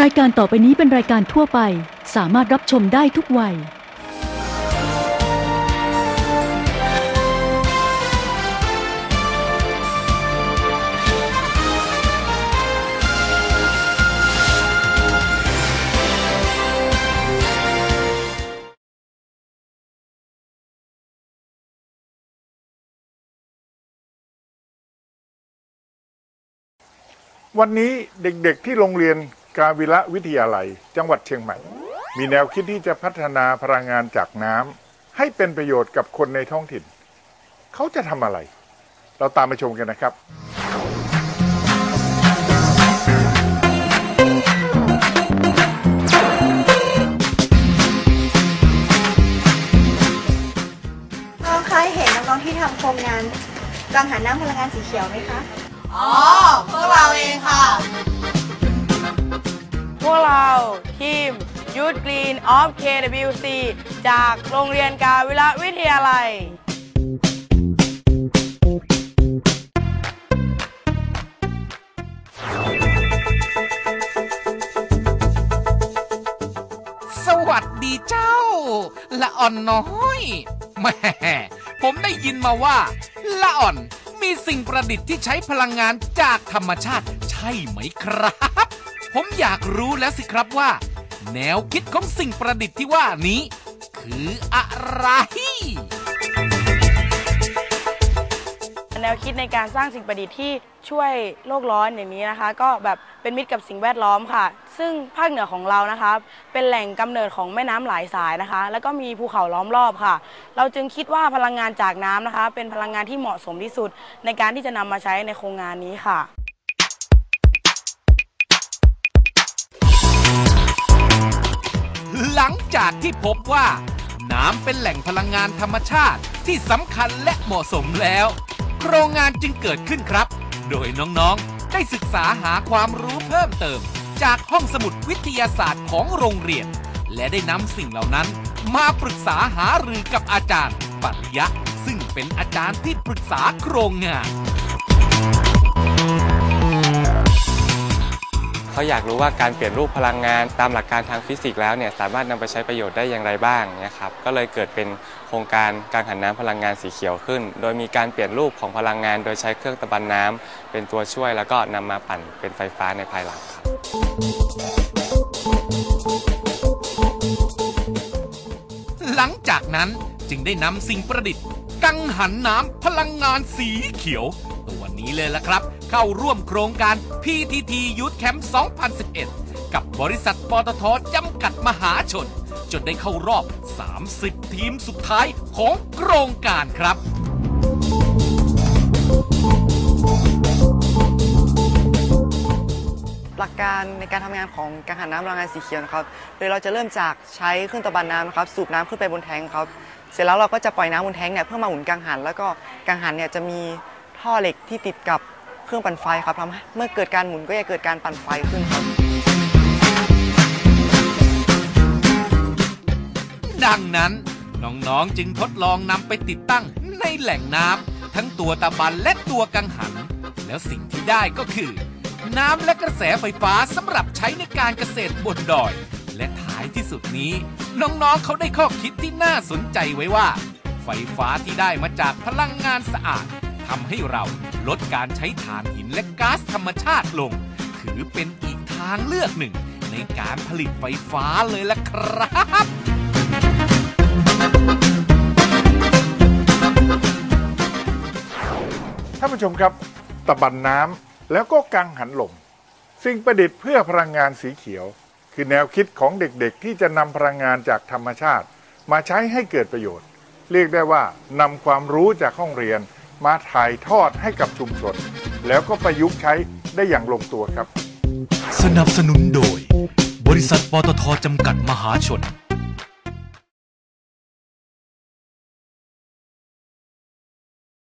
รายการต่อไปนี้เป็นรายการทั่วไป สามารถรับชมได้ทุกวัย วันนี้เด็กๆที่โรงเรียน กาวิระวิทยาลัย จังหวัดเชียงใหม่ มีแนวคิดที่จะพัฒนาพลังงานจากน้ำให้เป็นประโยชน์กับคนในท้องถิ่น เขาจะทำอะไร เราตามไปชมกันนะครับน้องคะเห็นน้องๆที่ทำโครงงานกังหันน้ำพลังงานสีเขียวไหมคะ อ๋อ พวกเราเองค่ะพ วกเราทีมยูทกรีนออฟ KWC จากโรงเรียนกาวิระวิทยาลัย สวัสดีเจ้า ละอ่อนน้อยแหม่ผมได้ยินมาว่า ละอ่อนมีสิ่งประดิษฐ์ที่ใช้พลังงานจากธรรมชาติ ใช่ไหมครับ ผมอยากรู้แล้วสิครับว่า แนวคิดของสิ่งประดิษฐ์ที่ว่านี้ คืออะไรแนวคิดในการสร้างสิ่งประดิษฐ์ที่ช่วยโลกร้อนอย่างนี้นะคะ ก็แบบเป็นมิตรกับสิ่งแวดล้อมค่ะ ซึ่งภาคเหนือของเรานะคะ เป็นแหล่งกำเนิดของแม่น้ำหลายสายนะคะ แล้วก็มีภูเขาล้อมรอบค่ะ เราจึงคิดว่าพลังงานจากน้ำนะคะ เป็นพลังงานที่เหมาะสมที่สุดในการที่จะนำมาใช้ในโครงงานนี้ค่ะ จากที่พบว่า น้ำเป็นแหล่งพลังงานธรรมชาติที่สำคัญและเหมาะสมแล้ว โครงงานจึงเกิดขึ้นครับ โดยน้องๆ ได้ศึกษาหาความรู้เพิ่มเติม จากห้องสมุดวิทยาศาสตร์ของโรงเรียน และได้นำสิ่งเหล่านั้นมาปรึกษาหารือกับอาจารย์ ปริยะ ซึ่งเป็นอาจารย์ที่ปรึกษาโครงงาน เขาอยากรู้ว่าการเปลี่ยนรูปพลังงาน ตามหลักการทางฟิสิกส์แล้วเนี่ยสามารถนำไปใช้ประโยชน์ได้อย่างไรบ้างนี่ยครับก็เลยเกิดเป็นโครงการการหันน้ำพลังงานสีเขียวขึ้น โดยมีการเปลี่ยนรูปของพลังงาน โดยใช้เครื่องตะบันน้ำเป็นตัวช่วยแล้วก็นำมาปั่นเป็นไฟฟ้าในภายหลังครับหลังจากนั้นจึงได้นำสิ่งประดิษฐ์ กังหันน้ำพลังงานสีเขียว นี้เลยล่ะครับ เข้าร่วมโครงการ PTT Youth Camp 2011 กับบริษัทปตทจำกัดมหาชน จนได้เข้ารอบ 30 ทีมสุดท้ายของโครงการครับหลักการในการทำงานของกังหันน้ำพลังงานสีเขียวนะครับโดยเราจะเริ่มจากใช้เครื่องตะบันน้ำนะครับสูบน้ำขึ้นไปบนแทงครับ เสร็จแล้วเราก็จะปล่อยน้ำบนแทงเนี่ยเพื่อมาหมุนกังหัน แล้วก็กังหันเนี่ยจะมี ท่อเหล็กที่ติดกับเครื่องปั่นไฟครับทำให้เมื่อเกิดการหมุนก็จะเกิดการปั่นไฟขึ้นครับ ดังนั้น น้องๆจึงทดลองนำไปติดตั้งในแหล่งน้ำทั้งตัวตะบันและตัวกังหัน แล้วสิ่งที่ได้ก็คือ น้ำและกระแสไฟฟ้าสำหรับใช้ในการเกษตรบนดอย และท้ายที่สุดนี้ น้องๆเขาได้ข้อคิดที่น่าสนใจไว้ว่า ไฟฟ้าที่ได้มาจากพลังงานสะอาด ทำให้เราลดการใช้ถ่านหินและก๊าซธรรมชาติลง ถือเป็นอีกทางเลือกหนึ่ง ในการผลิตไฟฟ้าเลยล่ะครับท่านผู้ชมครับ ตะบันน้ำแล้วก็กังหันลมสิ่งประดิษฐ์เพื่อพลังงานสีเขียว คือแนวคิดของเด็กๆ ที่จะนำพลังงานจากธรรมชาติ มาใช้ให้เกิดประโยชน์ เรียกได้ว่านำความรู้จากห้องเรียน มาถ่ายทอดให้กับชุมชน แล้วก็ประยุกต์ใช้ได้อย่างลงตัวครับ สนับสนุนโดย บริษัทปตทจำกัดมหาชน